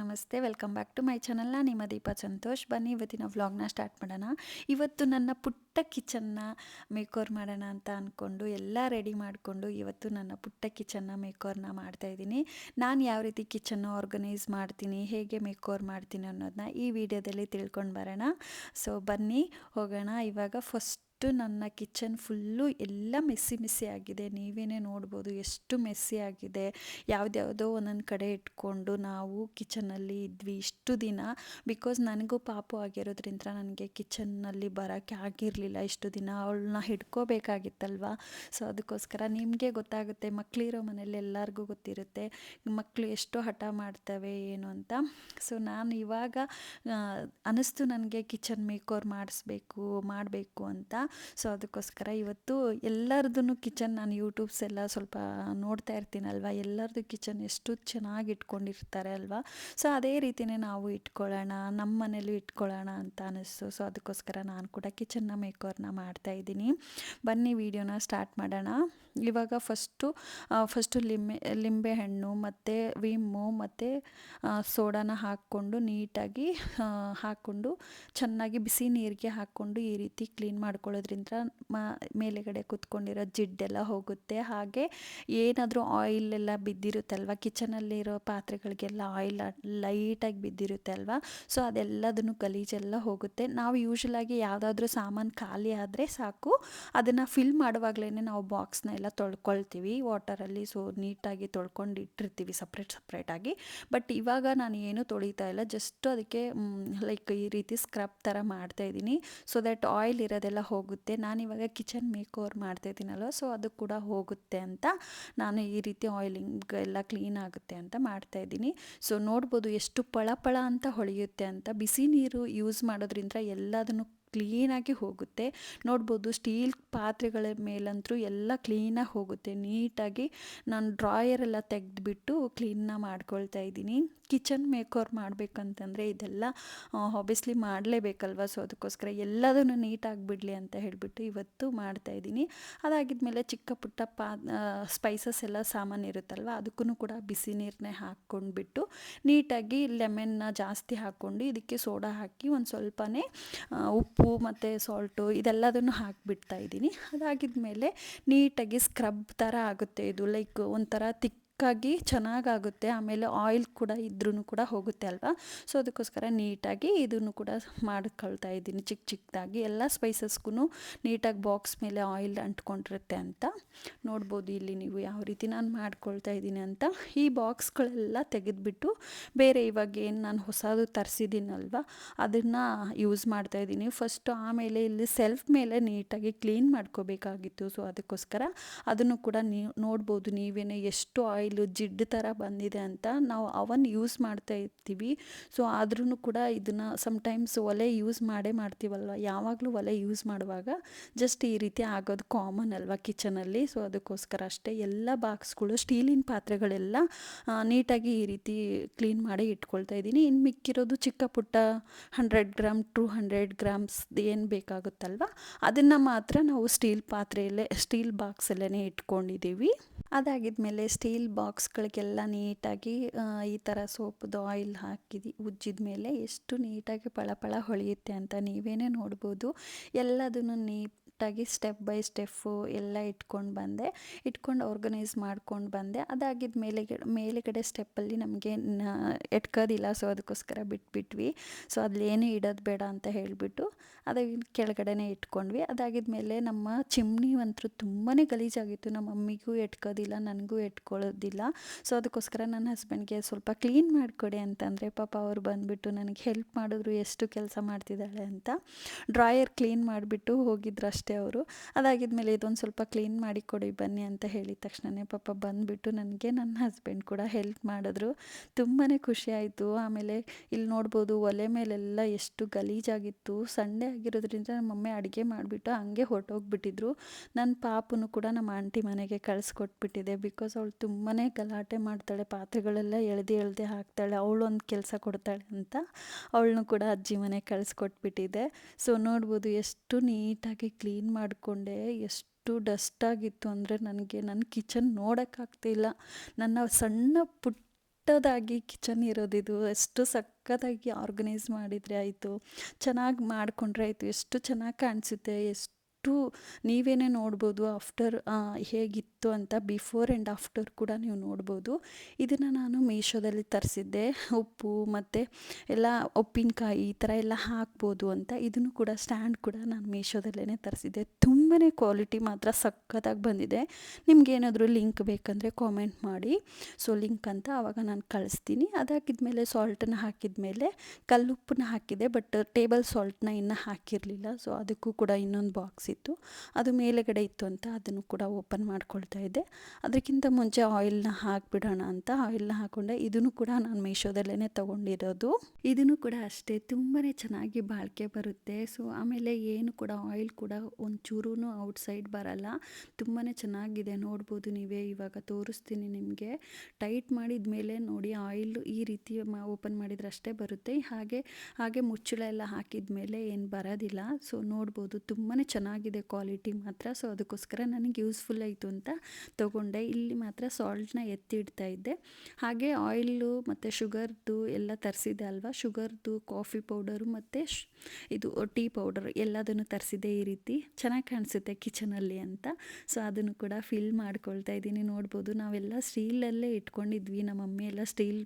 ನಮಸ್ತೆ. Welcome back to my channel ನಾನು ನಿಮ್ಮ ದೀಪ ಸಂತೋಷ್. ಬನ್ನಿ, ಇವತ್ತಿನ ವ್ಲಾಗ್ನ ಸ್ಟಾರ್ಟ್ ಮಾಡೋಣ. ಇವತ್ತು ನನ್ನ ಪುಟ್ಟ ಕಿಚನ್ನ ಮೇಕೋರ್ ಮಾಡೋಣ ಅಂತ ಅಂದ್ಕೊಂಡು ಎಲ್ಲ ರೆಡಿ ಮಾಡಿಕೊಂಡು ಇವತ್ತು ನನ್ನ ಪುಟ್ಟ ಕಿಚನ್ನ ಮೇಕೋರ್ನ ಮಾಡ್ತಾಯಿದ್ದೀನಿ ನಾನು ಯಾವ ರೀತಿ ಕಿಚನ್ನ ಆರ್ಗನೈಸ್ ಮಾಡ್ತೀನಿ, ಹೇಗೆ ಮೇಕೋರ್ ಮಾಡ್ತೀನಿ ಅನ್ನೋದನ್ನ ಈ ವಿಡಿಯೋದಲ್ಲಿ ತಿಳ್ಕೊಂಡು ಬರೋಣ. ಸೊ ಬನ್ನಿ, ಹೋಗೋಣ. ಇವಾಗ ಫಸ್ಟ್ ನನ್ನ ಕಿಚನ್ ಫುಲ್ಲು ಎಲ್ಲ ಮೆಸ್ಸಿ ಮೆಸ್ಸಿ ಆಗಿದೆ. ನೀವೇನೇ ನೋಡ್ಬೋದು ಎಷ್ಟು ಮೆಸ್ಸಿ ಆಗಿದೆ. ಯಾವುದ್ಯಾವುದೋ ಒಂದೊಂದು ಕಡೆ ಇಟ್ಕೊಂಡು ನಾವು ಕಿಚನಲ್ಲಿ ಇದ್ವಿ ಇಷ್ಟು ದಿನ. ಬಿಕಾಸ್ ನನಗೂ ಪಾಪ ಆಗಿರೋದ್ರಿಂದ ನನಗೆ ಕಿಚನ್ನಲ್ಲಿ ಬರೋಕ್ಕೆ ಆಗಿರಲಿಲ್ಲ ಇಷ್ಟು ದಿನ. ಅವಳನ್ನ ಹಿಡ್ಕೋಬೇಕಾಗಿತ್ತಲ್ವ? ಸೊ ಅದಕ್ಕೋಸ್ಕರ ನಿಮಗೆ ಗೊತ್ತಾಗುತ್ತೆ ಮಕ್ಕಳಿರೋ ಮನೇಲಿ ಎಲ್ಲರಿಗೂ ಗೊತ್ತಿರುತ್ತೆ ಮಕ್ಕಳು ಎಷ್ಟು ಹಠ ಮಾಡ್ತವೆ ಏನು ಅಂತ. ಸೊ ನಾನು ಇವಾಗ ಅನ್ನಿಸ್ತು ನನಗೆ ಕಿಚನ್ ಮೇಕೋರ್ ಮಾಡಿಸ್ಬೇಕು, ಮಾಡಬೇಕು ಅಂತ. ಸೊ ಅದಕ್ಕೋಸ್ಕರ ಇವತ್ತು ಎಲ್ಲರದ್ದು ಕಿಚನ್ ನಾನು ಯೂಟ್ಯೂಬ್ಸ್ ಎಲ್ಲ ಸ್ವಲ್ಪ ನೋಡ್ತಾ ಇರ್ತೀನಲ್ವ? ಎಲ್ಲರದ್ದು ಕಿಚನ್ ಎಷ್ಟು ಚೆನ್ನಾಗಿ ಇಟ್ಕೊಂಡಿರ್ತಾರೆ ಅಲ್ವಾ? ಸೊ ಅದೇ ರೀತಿಯೇ ನಾವು ಇಟ್ಕೊಳ್ಳೋಣ, ನಮ್ಮ ಮನೇಲೂ ಇಟ್ಕೊಳ್ಳೋಣ ಅಂತ ಅನ್ನಿಸ್ತು. ಸೊ ಅದಕ್ಕೋಸ್ಕರ ನಾನು ಕೂಡ ಕಿಚನ್ನ ಮೇಕೋರ್ನ ಮಾಡ್ತಾ ಇದ್ದೀನಿ. ಬನ್ನಿ ವಿಡಿಯೋನ ಸ್ಟಾರ್ಟ್ ಮಾಡೋಣ. ಇವಾಗ ಫಸ್ಟು ಫಸ್ಟು ಲಿಂಬೆ ಲಿಂಬೆಹಣ್ಣು ಮತ್ತು ವಿಮ್ಮು ಮತ್ತು ಸೋಡಾನ ಹಾಕ್ಕೊಂಡು ನೀಟಾಗಿ ಹಾಕ್ಕೊಂಡು ಚೆನ್ನಾಗಿ ಬಿಸಿ ನೀರಿಗೆ ಹಾಕ್ಕೊಂಡು ಈ ರೀತಿ ಕ್ಲೀನ್ ಮಾಡ್ಕೊಳ್ಳೋದ್ರಿಂದ ಮ, ಮೇಲೆಗಡೆ ಕುತ್ಕೊಂಡಿರೋ ಜಿಡ್ಡೆಲ್ಲ ಹೋಗುತ್ತೆ. ಹಾಗೆ ಏನಾದರೂ ಆಯಿಲ್ ಎಲ್ಲ ಬಿದ್ದಿರುತ್ತಲ್ವ? ಕಿಚನಲ್ಲಿರೋ ಪಾತ್ರೆಗಳಿಗೆಲ್ಲ ಆಯಿಲ್ ಲೈಟಾಗಿ ಬಿದ್ದಿರುತ್ತೆ ಅಲ್ವಾ? ಸೊ ಅದೆಲ್ಲದನ್ನು ಗಲೀಜೆಲ್ಲ ಹೋಗುತ್ತೆ. ನಾವು ಯೂಶಲಾಗಿ ಯಾವುದಾದ್ರೂ ಸಾಮಾನು ಖಾಲಿ ಆದರೆ ಸಾಕು. ಅದನ್ನು ಫಿಲ್ ಮಾಡುವಾಗಲೇ ನಾವು ಬಾಕ್ಸ್ನ ಎಲ್ಲ ತೊಳ್ಕೊಳ್ತೀವಿ. ವಾಟರಲ್ಲಿ ಸೊ ನೀಟಾಗಿ ತೊಳ್ಕೊಂಡು ಇಟ್ಟಿರ್ತೀವಿ ಸಪ್ರೇಟ್ ಸಪ್ರೇಟಾಗಿ ಬಟ್ ಇವಾಗ ನಾನು ಏನು ತೊಳಿತಾ ಇಲ್ಲ. ಜಸ್ಟ್ ಅದಕ್ಕೆ ಲೈಕ್ ಈ ರೀತಿ ಸ್ಕ್ರಬ್ ಥರ ಮಾಡ್ತಾ ಇದ್ದೀನಿ. ಸೊ ದಟ್ ಆಯಿಲ್ ಇರೋದೆಲ್ಲ ಹೋಗುತ್ತೆ. ನಾನು ಇವಾಗ ಕಿಚನ್ ಮೇಕ್ ಓವರ್ ಮಾಡ್ತಾ ಇದ್ದೀನಲ್ವ, ಸೊ ಅದು ಕೂಡ ಹೋಗುತ್ತೆ ಅಂತ ನಾನು ಈ ರೀತಿ ಆಯಿಲಿಂಗ್ ಎಲ್ಲ ಕ್ಲೀನ್ ಆಗುತ್ತೆ ಅಂತ ಮಾಡ್ತಾ ಇದ್ದೀನಿ. ಸೊ ನೋಡ್ಬೋದು ಎಷ್ಟು ಪಳಪಳ ಪಳ ಅಂತ ಹೊಳೆಯುತ್ತೆ ಅಂತ. ಬಿಸಿ ನೀರು ಯೂಸ್ ಮಾಡೋದ್ರಿಂದ ಎಲ್ಲದನ್ನು ಕ್ಲೀನಾಗಿ ಹೋಗುತ್ತೆ. ನೋಡ್ಬೋದು ಸ್ಟೀಲ್ ಪಾತ್ರೆಗಳ ಮೇಲಂತೂ ಎಲ್ಲ ಕ್ಲೀನಾಗಿ ಹೋಗುತ್ತೆ. ನೀಟಾಗಿ ನಾನು ಡ್ರಾಯರೆಲ್ಲ ತೆಗೆದ್ಬಿಟ್ಟು ಕ್ಲೀನ್ನ ಮಾಡ್ಕೊಳ್ತಾ ಇದ್ದೀನಿ. ಕಿಚನ್ ಮೇಕೋರ್ ಮಾಡಬೇಕಂತಂದರೆ ಇದೆಲ್ಲ ಆಬ್ವಿಯಸ್ಲಿ ಮಾಡಲೇಬೇಕಲ್ವ? ಸೊ ಅದಕ್ಕೋಸ್ಕರ ಎಲ್ಲದನ್ನು ನೀಟಾಗಿ ಬಿಡಲಿ ಅಂತ ಹೇಳಿಬಿಟ್ಟು ಇವತ್ತು ಮಾಡ್ತಾ ಇದ್ದೀನಿ. ಅದಾಗಿದ್ಮೇಲೆ ಚಿಕ್ಕ ಪುಟ್ಟ ಪಾ ಸ್ಪೈಸಸ್ ಎಲ್ಲ ಸಾಮಾನು ಇರುತ್ತಲ್ವ? ಅದಕ್ಕೂ ಕೂಡ ಬಿಸಿ ನೀರನ್ನೇ ಹಾಕ್ಕೊಂಡ್ಬಿಟ್ಟು ನೀಟಾಗಿ ಲೆಮನ್ನ ಜಾಸ್ತಿ ಹಾಕ್ಕೊಂಡು ಇದಕ್ಕೆ ಸೋಡಾ ಹಾಕಿ ಒಂದು ಸ್ವಲ್ಪನೇ ಆ, ಉಪ್ಪು ಮತ್ತು ಸಾಲ್ಟು ಇದೆಲ್ಲದನ್ನು ಹಾಕಿಬಿಡ್ತಾ ಇದ್ದೀನಿ. ಅದಾಗಿದ್ಮೇಲೆ ನೀಟಾಗಿ ಸ್ಕ್ರಬ್ ಥರ ಆಗುತ್ತೆ ಇದು. ಲೈಕ್ ಒಂಥರ ತಿಕ್ಕಾಗಿ ಚೆನ್ನಾಗಾಗುತ್ತೆ, ಆಮೇಲೆ ಆಯಿಲ್ ಕೂಡ ಇದ್ರೂ ಕೂಡ ಹೋಗುತ್ತೆ ಅಲ್ವಾ? ಸೊ ಅದಕ್ಕೋಸ್ಕರ ನೀಟಾಗಿ ಇದನ್ನು ಕೂಡ ಮಾಡ್ಕೊಳ್ತಾ ಇದ್ದೀನಿ ಚಿಕ್ಕ ಚಿಕ್ಕದಾಗಿ ಎಲ್ಲ ಸ್ಪೈಸಸ್ಗೂ ನೀಟಾಗಿ ಬಾಕ್ಸ್ ಮೇಲೆ ಆಯಿಲ್ ಅಂಟ್ಕೊಂಡಿರುತ್ತೆ ಅಂತ ನೋಡ್ಬೋದು ಇಲ್ಲಿ ನೀವು ಯಾವ ರೀತಿ ನಾನು ಮಾಡ್ಕೊಳ್ತಾ ಇದ್ದೀನಿ ಅಂತ. ಈ ಬಾಕ್ಸ್ಗಳೆಲ್ಲ ತೆಗೆದುಬಿಟ್ಟು ಬೇರೆ ಇವಾಗ ಏನು ನಾನು ಹೊಸದು ತರಿಸಿದ್ದೀನಲ್ವ ಅದನ್ನು ಯೂಸ್ ಮಾಡ್ತಾ ಇದ್ದೀನಿ. ಫಸ್ಟು ಆಮೇಲೆ ಇಲ್ಲಿ ಸೆಲ್ಫ್ ಮೇಲೆ ನೀಟಾಗಿ ಕ್ಲೀನ್ ಮಾಡ್ಕೋಬೇಕಾಗಿತ್ತು. ಸೊ ಅದಕ್ಕೋಸ್ಕರ ಅದನ್ನು ಕೂಡ ನೀವು ನೋಡ್ಬೋದು ನೀವೇನೆ ಎಷ್ಟು ಆಯಿಲು ಜಿಡ್ಡು ಥರ ಬಂದಿದೆ ಅಂತ ನಾವು ಅವನ್ ಯೂಸ್ ಮಾಡ್ತಾ ಇರ್ತೀವಿ. ಸೊ ಆದ್ರೂ ಕೂಡ ಇದನ್ನು ಸಮ್ಟೈಮ್ಸ್ ಒಲೆ ಯೂಸ್ ಮಾಡೇ ಮಾಡ್ತೀವಲ್ವ? ಯಾವಾಗಲೂ ಒಲೆ ಯೂಸ್ ಮಾಡುವಾಗ ಜಸ್ಟ್ ಈ ರೀತಿ ಆಗೋದು ಕಾಮನ್ ಅಲ್ವಾ ಕಿಚನಲ್ಲಿ ಸೊ ಅದಕ್ಕೋಸ್ಕರ ಅಷ್ಟೇ ಎಲ್ಲ ಬಾಕ್ಸ್ಗಳು ಸ್ಟೀಲಿನ ಪಾತ್ರೆಗಳೆಲ್ಲ ನೀಟಾಗಿ ಈ ರೀತಿ ಕ್ಲೀನ್ ಮಾಡಿ ಇಟ್ಕೊಳ್ತಾ ಇದ್ದೀನಿ. ಇನ್ನು ಮಿಕ್ಕಿರೋದು ಚಿಕ್ಕ ಪುಟ್ಟ hundred gram two hundred grams ಏನು ಬೇಕಾಗುತ್ತಲ್ವ? ಅದನ್ನು ಮಾತ್ರ ನಾವು ಸ್ಟೀಲ್ ಪಾತ್ರೆಯಲ್ಲೇ ಸ್ಟೀಲ್ ಬಾಕ್ಸಲ್ಲೇ ಇಟ್ಕೊಂಡಿದ್ದೀವಿ. ಅದಾಗಿದ್ಮೇಲೆ ಸ್ಟೀಲ್ ಬಾಕ್ಸ್ಗಳಿಗೆಲ್ಲ ನೀಟಾಗಿ ಈ ಥರ ಸೋಪ್ದು ಆಯಿಲ್ ಹಾಕಿದಿ, ಉಜ್ಜಿದ ಮೇಲೆ ಎಷ್ಟು ನೀಟಾಗಿ ಪಳಪಳ ಹೊಳೆಯುತ್ತೆ ಅಂತ ನೀವೇನೇ ನೋಡ್ಬೋದು. ಎಲ್ಲದನ್ನು ನೀಟಾಗಿ ಸ್ಟೆಪ್ ಬೈ ಸ್ಟೆಪ್ಪು ಎಲ್ಲ ಇಟ್ಕೊಂಡು ಬಂದೆ. ಇಟ್ಕೊಂಡು ಆರ್ಗನೈಸ್ ಮಾಡ್ಕೊಂಡು ಬಂದೆ. ಅದಾಗಿದ್ದ ಮೇಲೆ ಮೇಲೆಗಡೆ ಸ್ಟೆಪ್ಪಲ್ಲಿ ನಮಗೆ ಎಟ್ಕೋದಿಲ್ಲ. ಸೊ ಅದಕ್ಕೋಸ್ಕರ ಬಿಟ್ಬಿಟ್ವಿ. ಸೊ ಅಲ್ಲಿ ಏನೂ ಇಡೋದು ಬೇಡ ಅಂತ ಹೇಳಿಬಿಟ್ಟು ಅದಾಗಿ ಕೆಳಗಡೆನೇ ಇಟ್ಕೊಂಡ್ವಿ. ಅದಾಗಿದ್ಮೇಲೆ ನಮ್ಮ ಚಿಮ್ನಿ ಅಂತೂ ತುಂಬಾ ಗಲೀಜಾಗಿತ್ತು. ನಮ್ಮ ಮಮ್ಮಿಗೂ ಎಟ್ಕೋದಿಲ್ಲ, ನನಗೂ ಎಟ್ಕೊಳ್ಳೋದಿಲ್ಲ. ಸೊ ಅದಕ್ಕೋಸ್ಕರ ನನ್ನ ಹಸ್ಬೆಂಡ್ಗೆ ಸ್ವಲ್ಪ ಕ್ಲೀನ್ ಮಾಡಿಕೊಡಿ ಅಂತಂದರೆ, ಪಾಪ ಅವ್ರು ಬಂದುಬಿಟ್ಟು ನನಗೆ ಹೆಲ್ಪ್ ಮಾಡಿದ್ರು, ಎಷ್ಟು ಕೆಲಸ ಮಾಡ್ತಿದ್ದಾಳೆ ಅಂತ. ಡ್ರಾಯರ್ ಕ್ಲೀನ್ ಮಾಡಿಬಿಟ್ಟು ಹೋಗಿದ್ರು ಅಷ್ಟೇ. ಅವರು. ಅದಾಗಿದ್ಮೇಲೆ ಇದೊಂದು ಸ್ವಲ್ಪ ಕ್ಲೀನ್ ಮಾಡಿ ಕೊಡಿ ಬನ್ನಿ ಅಂತ ಹೇಳಿದ ತಕ್ಷಣನೇ ಪಾಪ ಬಂದುಬಿಟ್ಟು ನನಗೆ ನನ್ನ ಹಸ್ಬೆಂಡ್ ಕೂಡ ಹೆಲ್ಪ್ ಮಾಡಿದ್ರು. ತುಂಬಾ ಖುಷಿ ಆಯಿತು. ಆಮೇಲೆ ಇಲ್ಲಿ ನೋಡ್ಬೋದು ಒಲೆ ಮೇಲೆಲ್ಲ ಎಷ್ಟು ಗಲೀಜಾಗಿತ್ತು. ಸಂಡೇ ಆಗಿರೋದ್ರಿಂದ ನಮ್ಮ ಮಮ್ಮಿ ಅಡುಗೆ ಮಾಡಿಬಿಟ್ಟು ಹಂಗೆ ಹೊರಟೋಗ್ಬಿಟ್ಟಿದ್ರು. ನನ್ನ ಪಾಪನು ಕೂಡ ನಮ್ಮ ಆಂಟಿ ಮನೆಗೆ ಕಳಿಸ್ಕೊಟ್ಬಿಟ್ಟಿದೆ ಬಿಕಾಸ್ ಅವಳು ತುಂಬಾ ಗಲಾಟೆ ಮಾಡ್ತಾಳೆ, ಪಾತ್ರೆಗಳೆಲ್ಲ ಎಳ್ದು ಎಳ್ದೆ ಹಾಕ್ತಾಳೆ ಒಂದು ಕೆಲಸ ಕೊಡ್ತಾಳೆ ಅಂತ ಅವಳನ್ನು ಕೂಡ ಅಜ್ಜಿ ಮನೆಗೆ ಕಳಿಸ್ಕೊಟ್ಬಿಟ್ಟಿದೆ. ಸೊ ನೋಡ್ಬೋದು ಎಷ್ಟು ನೀಟಾಗಿ ಕ್ಲೀನ್ ಮಾಡಿಕೊಂಡೆ. ಎಷ್ಟು ಎಷ್ಟು ಡಸ್ಟ್ ಆಗಿತ್ತು ಅಂದರೆ ನನಗೆ ನನ್ನ ಕಿಚನ್ ನೋಡೋಕ್ಕಾಗ್ತಿಲ್ಲ ನನ್ನ ಸಣ್ಣ ಪುಟ್ಟದಾಗಿ ಕಿಚನ್ ಇರೋದಿದು ಎಷ್ಟು ಸಕ್ಕತ್ತಾಗಿ ಆರ್ಗನೈಸ್ ಮಾಡಿದರೆ ಆಯಿತು. ಚೆನ್ನಾಗಿ ಮಾಡಿಕೊಂಡ್ರೆ ಆಯಿತು. ಎಷ್ಟು ಚೆನ್ನಾಗಿ ಕಾಣಿಸುತ್ತೆ. ಎಷ್ಟು ನೀವೇನೇ ನೋಡ್ಬೋದು ಆಫ್ಟರ್ ಹೇಗಿತ್ತು ಅಂತ ಬಿಫೋರ್ ಆ್ಯಂಡ್ ಆಫ್ಟರ್ ಕೂಡ ನೀವು ನೋಡ್ಬೋದು. ಇದನ್ನು ನಾನು ಮೀಶೋದಲ್ಲಿ ತರಿಸಿದ್ದೆ. ಉಪ್ಪು ಮತ್ತು ಎಲ್ಲ ಉಪ್ಪಿನಕಾಯಿ ಈ ಥರ ಎಲ್ಲ ಹಾಕ್ಬೋದು ಅಂತ ಇದನ್ನು ಕೂಡ ಸ್ಟ್ಯಾಂಡ್ ಕೂಡ ನಾನು ಮೀಶೋದಲ್ಲೇ ತರಿಸಿದ್ದೆ. ತುಂಬಾ ಕ್ವಾಲಿಟಿ ಮಾತ್ರ ಸಖತ್ತಾಗಿ ಬಂದಿದೆ. ನಿಮ್ಗೇನಾದರೂ ಲಿಂಕ್ ಬೇಕಂದರೆ ಕಾಮೆಂಟ್ ಮಾಡಿ. ಸೊ ಲಿಂಕ್ ಅಂತ ಆವಾಗ ನಾನು ಕಳಿಸ್ತೀನಿ. ಅದಾಕಿದ್ಮೇಲೆ ಸಾಲ್ಟನ್ನು ಹಾಕಿದ್ಮೇಲೆ ಕಲ್ಲುಪ್ಪನ್ನ ಹಾಕಿದೆ ಬಟ್ ಟೇಬಲ್ ಸಾಲ್ಟನ್ನ ಇನ್ನೂ ಹಾಕಿರಲಿಲ್ಲ. ಸೊ ಅದಕ್ಕೂ ಕೂಡ ಇನ್ನೊಂದು ಬಾಕ್ಸ್ ಇತ್ತು. ಅದು ಮೇಲೆಗಡೆ ಇತ್ತು ಅಂತ ಅದನ್ನು ಕೂಡ ಓಪನ್ ಮಾಡ್ಕೊಳ್ತಾ ಇದ್ದೆ. ಅದಕ್ಕಿಂತ ಮುಂಚೆ ಆಯಿಲ್ನ ಹಾಕಿಬಿಡೋಣ ಅಂತ ಆಯಿಲ್ನ ಹಾಕೊಂಡೆ. ಇದನ್ನು ಕೂಡ ನಾನು ಮೀಶೋದಲ್ಲೇ ತೊಗೊಂಡಿರೋದು. ಇದನ್ನು ಕೂಡ ಅಷ್ಟೇ ತುಂಬಾ ಚೆನ್ನಾಗಿ ಬಾಳಿಕೆ ಬರುತ್ತೆ. ಸೊ ಆಮೇಲೆ ಏನು ಕೂಡ ಆಯಿಲ್ ಕೂಡ ಒಂಚೂರು ಔಟ್ಸೈಡ್ ಬರಲ್ಲ. ತುಂಬಾ ಚೆನ್ನಾಗಿದೆ. ನೋಡ್ಬೋದು ನೀವೇ ಇವಾಗ ತೋರಿಸ್ತೀನಿ ನಿಮಗೆ. ಟೈಟ್ ಮಾಡಿದ ಮೇಲೆ ನೋಡಿ ಆಯಿಲ್ ಈ ರೀತಿ ಓಪನ್ ಮಾಡಿದ್ರೆ ಅಷ್ಟೇ ಬರುತ್ತೆ. ಹಾಗೆ ಹಾಗೆ ಮುಚ್ಚಳ ಎಲ್ಲ ಹಾಕಿದ ಮೇಲೆ ಏನು ಬರೋದಿಲ್ಲ. ಸೊ ನೋಡ್ಬೋದು ತುಂಬಾ ಚೆನ್ನಾಗಿದೆ ಕ್ವಾಲಿಟಿ ಮಾತ್ರ. ಸೊ ಅದಕ್ಕೋಸ್ಕರ ನನಗೆ ಯೂಸ್ಫುಲ್ ಆಯಿತು ಅಂತ ತೊಗೊಂಡೆ. ಇಲ್ಲಿ ಮಾತ್ರ ಸಾಲ್ಟ್ನ ಎತ್ತಿ ಇಡ್ತಾ ಇದ್ದೆ. ಹಾಗೆ ಆಯಿಲು ಮತ್ತು ಶುಗರ್ದು ಎಲ್ಲ ತರಿಸಿದೆ ಅಲ್ವಾ? ಶುಗರ್ದು, ಕಾಫಿ ಪೌಡರು ಮತ್ತು ಇದು ಟೀ ಪೌಡರ್ ಎಲ್ಲದನ್ನು ತರಿಸಿದೆ ಈ ರೀತಿ. ಚೆನ್ನಾಗಿ ಕಾಣಿಸುತ್ತೆ ಕಿಚನಲ್ಲಿ ಅಂತ. ಸೊ ಅದನ್ನು ಕೂಡ ಫಿಲ್ ಮಾಡ್ಕೊಳ್ತಾ ಇದ್ದೀನಿ. ನೋಡ್ಬೋದು ನಾವೆಲ್ಲ ಸ್ಟೀಲಲ್ಲೇ ಇಟ್ಕೊಂಡಿದ್ವಿ. ನಮ್ಮ ಮಮ್ಮಿ ಎಲ್ಲ ಸ್ಟೀಲ್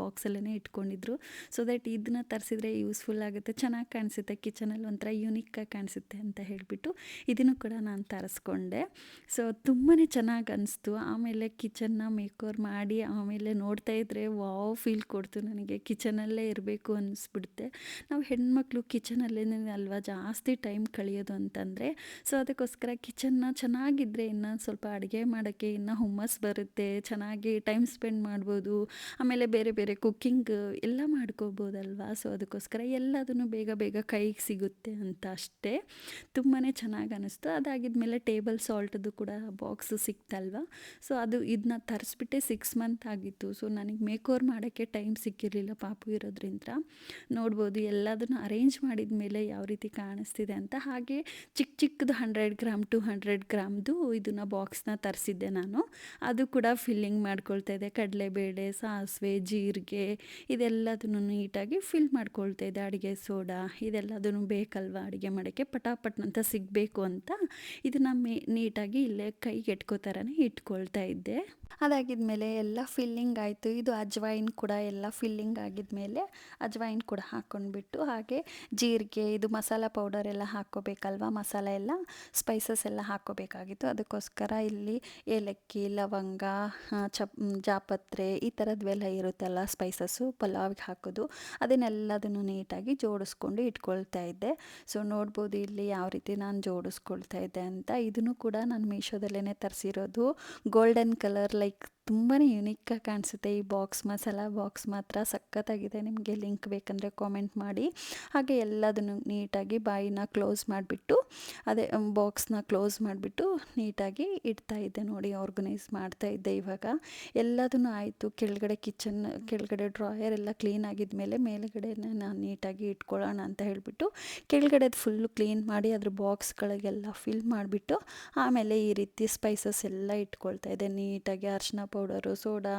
ಬಾಕ್ಸಲ್ಲೇ ಇಟ್ಕೊಂಡಿದ್ರು. ಸೊ ದಟ್ ಇದನ್ನ ತರಿಸಿದ್ರೆ ಯೂಸ್ಫುಲ್ ಆಗುತ್ತೆ. ಚೆನ್ನಾಗಿ ಕಾಣಿಸುತ್ತೆ. ಕಿಚನಲ್ಲಿ ಒಂಥರ ಆಗಿ ಕಾಣಿಸುತ್ತೆ ಅಂತ ಹೇಳಿಬಿಟ್ಟು ಇದನ್ನು ಕೂಡ ನಾನು ತರಿಸ್ಕೊಂಡೆ. ಸೊ ತುಂಬಾ ಚೆನ್ನಾಗಿ ಅನಿಸ್ತು. ಆಮೇಲೆ ಕಿಚನ್ನ ಮೇಕೋರ್ ಮಾಡಿ ಆಮೇಲೆ ನೋಡ್ತಾ ಇದ್ದರೆ ವಾವ್ ಫೀಲ್ ಕೊಡ್ತು ನನಗೆ. ಕಿಚನಲ್ಲೇ ಇರಬೇಕು ಅನ್ನಿಸ್ಬಿಡುತ್ತೆ ನಾವು ಹೆಣ್ಮಕ್ಳು ಕಿಚನಲ್ಲೇ ಅಲ್ವಾ ಜಾಸ್ತಿ ಟೈಮ್ ಕಳೆಯೋದು ಅಂತಂದರೆ ಸೊ ಅದಕ್ಕೋಸ್ಕರ ಕಿಚನ್ನ ಚೆನ್ನಾಗಿದ್ದರೆ ಇನ್ನು ಸ್ವಲ್ಪ ಅಡುಗೆ ಮಾಡೋಕ್ಕೆ ಇನ್ನೂ ಹುಮ್ಮಸ್ ಬರುತ್ತೆ, ಚೆನ್ನಾಗಿ ಟೈಮ್ ಸ್ಪೆಂಡ್ ಮಾಡ್ಬೋದು. ಆಮೇಲೆ ಬೇರೆ ಬೇರೆ ಕುಕ್ಕಿಂಗ್ ಎಲ್ಲ ಮಾಡ್ಕೋಬೋದಲ್ವಾ? ಸೊ ಅದಕ್ಕೋಸ್ಕರ ಎಲ್ಲದನ್ನು ಬೇಗ ಬೇಗ ಕೈಗೆ ಸಿಗುತ್ತೆ ಅಂತ ಅಷ್ಟೇ. ತುಂಬಾ ಚೆನ್ನಾಗಿ ಅನ್ನಿಸ್ತು ಅದಾಗಿದ್ಮೇಲೆ ಟೇಬಲ್ ಸಾಲ್ಟದು ಕೂಡ ಬಾಕ್ಸು ಸಿಕ್ತಲ್ವ? ಸೊ, ಅದು ಇದನ್ನ ತರಿಸ್ಬಿಟ್ಟೆ ಸಿಕ್ಸ್ ಮಂತ್ ಆಗಿತ್ತು. ಸೊ, ನನಗೆ ಮೇಕೋರ್ ಮಾಡೋಕ್ಕೆ ಟೈಮ್ ಸಿಕ್ಕಿರಲಿಲ್ಲ ಪಾಪು ಇರೋದ್ರಿಂದ. ನೋಡ್ಬೋದು, ಎಲ್ಲದನ್ನು ಅರೇಂಜ್ ಮಾಡಿದ ಮೇಲೆ ಯಾವ ರೀತಿ ಕಾಣಿಸ್ತಿದೆ ಅಂತ. ಹಾಗೆ ಚಿಕ್ಕ ಚಿಕ್ಕದು ಹಂಡ್ರೆಡ್ ಗ್ರಾಮ್ ಟು ಹಂಡ್ರೆಡ್ ಗ್ರಾಮ್ದು ಇದನ್ನು ಬಾಕ್ಸ್ನ ತರಿಸಿದ್ದೆ ನಾನು. ಅದು ಕೂಡ ಫಿಲ್ಲಿಂಗ್ ಮಾಡ್ಕೊಳ್ತಾ ಇದ್ದೆ ಕಡಲೆಬೇಳೆ, ಸಾಸಿವೆ, ಜೀರಿಗೆ ಇದೆಲ್ಲದನ್ನು ನೀಟಾಗಿ ಫಿಲ್ ಮಾಡ್ಕೊಳ್ತಾ ಇದ್ದೆ ಅಡುಗೆ ಸೋಡಾ, ಇದೆಲ್ಲದನ್ನು ಬೇಕಲ್ವ ಅಡುಗೆ ಮಾಡೋಕ್ಕೆ? ಪಟಾಪಟ್ ಅಂತ ಅಂತ ಇದನ್ನು ಮೇ ನೀಟಾಗಿ ಇಲ್ಲೇ ಕೈಗೆಟ್ಕೋ ಥರನೇ ಇಟ್ಕೊಳ್ತಾ ಇದ್ದೆ. ಅದಾಗಿದ್ಮೇಲೆ ಎಲ್ಲ ಫಿಲ್ಲಿಂಗ್ ಆಯಿತು. ಇದು ಅಜ್ವಾಯಿನ್ ಕೂಡ ಎಲ್ಲ ಫಿಲ್ಲಿಂಗ್ ಆಗಿದ್ಮೇಲೆ ಅಜ್ವಾಯಿನ್ ಕೂಡ ಹಾಕ್ಕೊಂಡ್ಬಿಟ್ಟು ಹಾಗೆ ಜೀರಿಗೆ, ಇದು ಮಸಾಲ ಪೌಡರ್ ಎಲ್ಲ ಹಾಕ್ಕೋಬೇಕಲ್ವ? ಮಸಾಲ ಎಲ್ಲ ಸ್ಪೈಸಸ್ ಎಲ್ಲ ಹಾಕ್ಕೋಬೇಕಾಗಿತ್ತು. ಅದಕ್ಕೋಸ್ಕರ ಇಲ್ಲಿ ಏಲಕ್ಕಿ, ಲವಂಗ ಚಪ್ ಜಾಪತ್ರೆ ಈ ಥರದ್ವೆಲ್ಲ ಇರುತ್ತಲ್ಲ ಸ್ಪೈಸಸ್ಸು ಪಲಾವ್ಗೆ ಹಾಕೋದು. ಅದನ್ನೆಲ್ಲದನ್ನು ನೀಟಾಗಿ ಜೋಡಿಸ್ಕೊಂಡು ಇಟ್ಕೊಳ್ತಾ ಇದ್ದೆ. ಸೊ ನೋಡ್ಬೋದು ಇಲ್ಲಿ ಯಾವ ರೀತಿ ನಾನು ಜೋಡಿಸ್ಕೊಳ್ತಾ ಇದ್ದೆ ಅಂತ. ಇದನ್ನು ಕೂಡ ನಾನು ಮೀಶೋದಲ್ಲೇ ತರಿಸಿರೋದು. ಗೋಲ್ಡನ್ ಕಲರ್ ಲೈಕ್ ತುಂಬಾ ಯುನಿಕ್ಕಾಗಿ ಕಾಣಿಸುತ್ತೆ. ಈ ಬಾಕ್ಸ್ ಮಸಾಲ ಬಾಕ್ಸ್ ಮಾತ್ರ ಸಖತ್ತಾಗಿದೆ. ನಿಮಗೆ ಲಿಂಕ್ ಬೇಕಂದರೆ ಕಾಮೆಂಟ್ ಮಾಡಿ. ಹಾಗೆ ಎಲ್ಲದನ್ನು ನೀಟಾಗಿ ಬಾಯಿನ ಕ್ಲೋಸ್ ಮಾಡಿಬಿಟ್ಟು, ಅದೇ ಬಾಕ್ಸ್ನ ಕ್ಲೋಸ್ ಮಾಡಿಬಿಟ್ಟು ನೀಟಾಗಿ ಇಡ್ತಾ ಇದ್ದೆ ನೋಡಿ ಆರ್ಗನೈಸ್ ಮಾಡ್ತಾ ಇದ್ದೆ ಇವಾಗ. ಎಲ್ಲದನ್ನು ಆಯಿತು. ಕೆಳಗಡೆ ಕಿಚನ್ ಕೆಳಗಡೆ ಡ್ರಾಯರ್ ಎಲ್ಲ ಕ್ಲೀನ್ ಆಗಿದ್ಮೇಲೆ ಮೇಲುಗಡೆ ನಾನು ನೀಟಾಗಿ ಇಟ್ಕೊಳ್ಳೋಣ ಅಂತ ಹೇಳಿಬಿಟ್ಟು ಕೆಳಗಡೆ ಫುಲ್ಲು ಕ್ಲೀನ್ ಮಾಡಿ ಅದ್ರ ಬಾಕ್ಸ್ಗಳಿಗೆಲ್ಲ ಫಿಲ್ ಮಾಡಿಬಿಟ್ಟು, ಆಮೇಲೆ ಈ ರೀತಿ ಸ್ಪೈಸಸ್ ಎಲ್ಲ ಇಟ್ಕೊಳ್ತಾ ಇದ್ದೆ. ನೀಟಾಗಿ ಅರಿಶಿನ ಪೌಡರು ಸೋಡಾ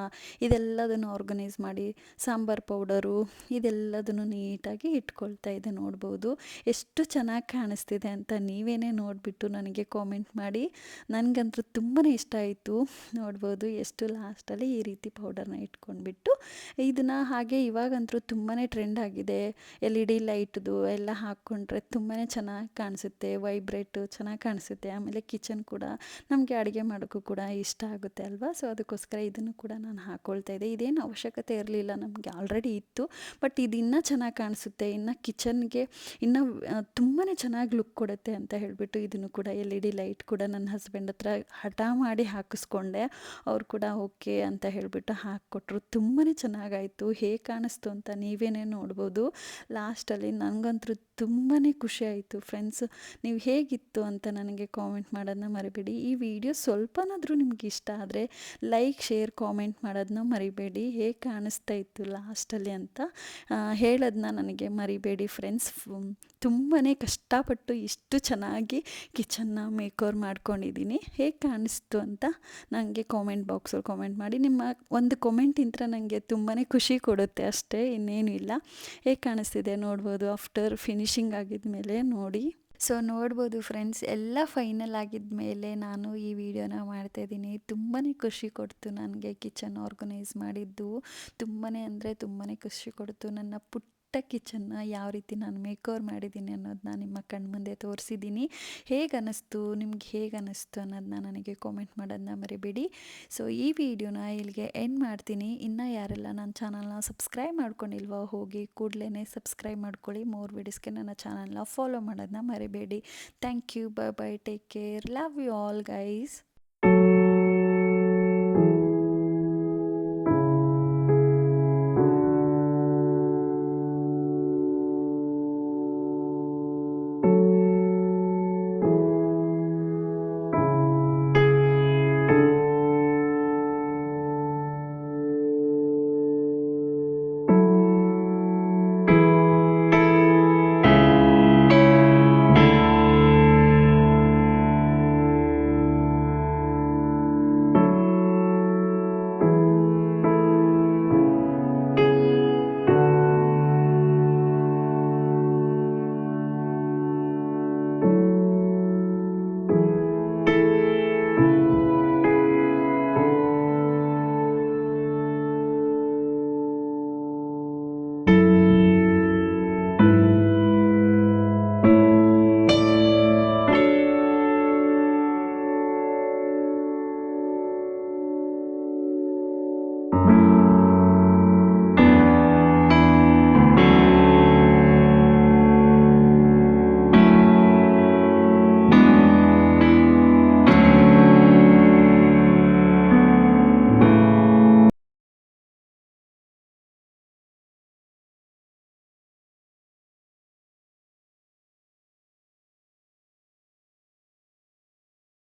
ಇದೆಲ್ಲದನ್ನು ಆರ್ಗನೈಸ್ ಮಾಡಿ, ಸಾಂಬಾರ್ ಪೌಡರು ಇದೆಲ್ಲದನ್ನು ನೀಟಾಗಿ ಇಟ್ಕೊಳ್ತಾ ಇದೆ ನೋಡ್ಬೋದು. ಎಷ್ಟು ಚೆನ್ನಾಗಿ ಕಾಣಿಸ್ತಿದೆ ಅಂತ ನೀವೇನೇ ನೋಡಿಬಿಟ್ಟು ನನಗೆ ಕಾಮೆಂಟ್ ಮಾಡಿ. ನನಗಂತೂ ತುಂಬಾ ಇಷ್ಟ ಆಯಿತು. ನೋಡ್ಬೋದು ಎಷ್ಟು ಲಾಸ್ಟಲ್ಲಿ ಈ ರೀತಿ ಪೌಡರ್ನ ಇಟ್ಕೊಂಡ್ಬಿಟ್ಟು ಇದನ್ನು ಹಾಗೆ ಇವಾಗಂತೂ ತುಂಬಾ ಟ್ರೆಂಡ್ ಆಗಿದೆ. ಎಲ್ ಇ ಡಿ ಲೈಟ್ದು ಎಲ್ಲ ಹಾಕ್ಕೊಂಡ್ರೆ ತುಂಬಾ ಚೆನ್ನಾಗಿ ಕಾಣಿಸುತ್ತೆ ವೈಬ್ರೇಟು ಚೆನ್ನಾಗಿ ಕಾಣಿಸುತ್ತೆ. ಆಮೇಲೆ ಕಿಚನ್ ಕೂಡ ನಮಗೆ ಅಡುಗೆ ಮಾಡೋಕ್ಕೂ ಕೂಡ ಇಷ್ಟ ಆಗುತ್ತೆ ಅಲ್ವಾ? ಸೊ ಅದಕ್ಕೋಸ್ಕರ ಇದನ್ನು ಕೂಡ ನಾನು ಹಾಕ್ಕೊಳ್ತಾ ಇದ್ದೆ. ಇದೇನು ಅವಶ್ಯಕತೆ ಇರಲಿಲ್ಲ ನಮಗೆ ಆಲ್ರೆಡಿ ಇತ್ತು. ಬಟ್ ಇದು ಇನ್ನೂ ಚೆನ್ನಾಗಿ ಕಾಣಿಸುತ್ತೆ. ಇನ್ನು ಕಿಚನ್ಗೆ ಇನ್ನೂ ತುಂಬಾ ಚೆನ್ನಾಗಿ ಲುಕ್ ಕೊಡುತ್ತೆ ಅಂತ ಹೇಳಿಬಿಟ್ಟು ಇದನ್ನು ಕೂಡ ಎಲ್ ಇ ಡಿ ಲೈಟ್ ಕೂಡ ನನ್ನ ಹಸ್ಬೆಂಡ್ ಹತ್ರ ಹಠ ಮಾಡಿ ಹಾಕಿಸ್ಕೊಂಡೆ. ಅವ್ರು ಕೂಡ ಓಕೆ ಅಂತ ಹೇಳಿಬಿಟ್ಟು ಹಾಕ್ಕೊಟ್ರು. ತುಂಬಾ ಚೆನ್ನಾಗಾಯಿತು. ಹೇಗೆ ಕಾಣಿಸ್ತು ಅಂತ ನೀವೇನೇ ನೋಡ್ಬೋದು. ಲಾಸ್ಟಲ್ಲಿ ನನಗಂತೂ ತುಂಬಾ ಖುಷಿ ಆಯಿತು. ಫ್ರೆಂಡ್ಸ್ ನೀವು ಹೇಗಿತ್ತು ಅಂತ ನನಗೆ ಕಾಮೆಂಟ್ ಮಾಡೋದನ್ನ ಮರಿಬೇಡಿ. ಈ ವಿಡಿಯೋ ಸ್ವಲ್ಪನಾದರೂ ನಿಮ್ಗೆ ಇಷ್ಟ ಆದರೆ ಲೈಕ್ ಲೈಕ್, ಶೇರ್, ಕಾಮೆಂಟ್ ಮಾಡೋದನ್ನ ಮರಿಬೇಡಿ. ಹೇಗೆ ಕಾಣಿಸ್ತಾ ಇತ್ತು ಲಾಸ್ಟಲ್ಲಿ ಅಂತ ಹೇಳೋದನ್ನ ನನಗೆ ಮರಿಬೇಡಿ ಫ್ರೆಂಡ್ಸ್. ತುಂಬಾ ಕಷ್ಟಪಟ್ಟು ಇಷ್ಟು ಚೆನ್ನಾಗಿ ಕಿಚನ್ನ ಮೇಕ್ ಓವರ್ ಮಾಡ್ಕೊಂಡಿದ್ದೀನಿ. ಹೇಗೆ ಕಾಣಿಸ್ತು ಅಂತ ನನಗೆ ಕಾಮೆಂಟ್ ಬಾಕ್ಸಲ್ಲಿ ಕಾಮೆಂಟ್ ಮಾಡಿ. ನಿಮ್ಮ ಒಂದು ಕಾಮೆಂಟಿಂದ ನನಗೆ ತುಂಬಾ ಖುಷಿ ಕೊಡುತ್ತೆ ಅಷ್ಟೇ ಇನ್ನೇನು ಇಲ್ಲ ಹೇಗೆ ಕಾಣಿಸ್ತಿದೆ ನೋಡ್ಬೋದು ಆಫ್ಟರ್ ಫಿನಿಶಿಂಗ್ ಆಗಿದ್ಮೇಲೆ ನೋಡಿ. ಸೊ ನೋಡ್ಬೋದು ಫ್ರೆಂಡ್ಸ್ ಎಲ್ಲ ಫೈನಲ್ ಆಗಿದ ಮೇಲೆ ನಾನು ಈ ವಿಡಿಯೋನ ಮಾಡ್ತಾಯಿದ್ದೀನಿ ತುಂಬಾ ಖುಷಿ ಕೊಡ್ತು ನನಗೆ ಕಿಚನ್ ಆರ್ಗನೈಸ್ ಮಾಡಿದ್ದು. ತುಂಬಾ ಅಂದರೆ ತುಂಬಾ ಖುಷಿ ಕೊಡ್ತು ನನ್ನ ಪುಟ್ಟ ಕಿಚನ್ನ ಯಾವ ರೀತಿ ನಾನು ಮೇಕ್ ಓವರ್ ಮಾಡಿದ್ದೀನಿ ಅನ್ನೋದನ್ನ ನಿಮ್ಮ ಕಣ್ಮುಂದೆ ತೋರಿಸಿದ್ದೀನಿ. ಹೇಗೆ ಅನ್ನಿಸ್ತು ನಿಮ್ಗೆ ಹೇಗೆ ಅನ್ನಿಸ್ತು ಅನ್ನೋದನ್ನ ನನಗೆ ಕಾಮೆಂಟ್ ಮಾಡೋದನ್ನ ಮರಿಬೇಡಿ. ಸೊ ಈ ವಿಡಿಯೋನ ಇಲ್ಲಿಗೆ ಎಂಡ್ ಮಾಡ್ತೀನಿ. ಇನ್ನೂ ಯಾರೆಲ್ಲ ನನ್ನ ಚಾನಲ್ನ ಸಬ್ಸ್ಕ್ರೈಬ್ ಮಾಡ್ಕೊಂಡಿಲ್ವೋ ಹೋಗಿ ಕೂಡಲೇ ಸಬ್ಸ್ಕ್ರೈಬ್ ಮಾಡ್ಕೊಳ್ಳಿ. ಮೋರ್ ವಿಡಿಯೋಸ್ಗೆ ನನ್ನ ಚಾನಲ್ನ ಫಾಲೋ ಮಾಡೋದನ್ನ ಮರಿಬೇಡಿ. Thank you bye bye take care love you all guys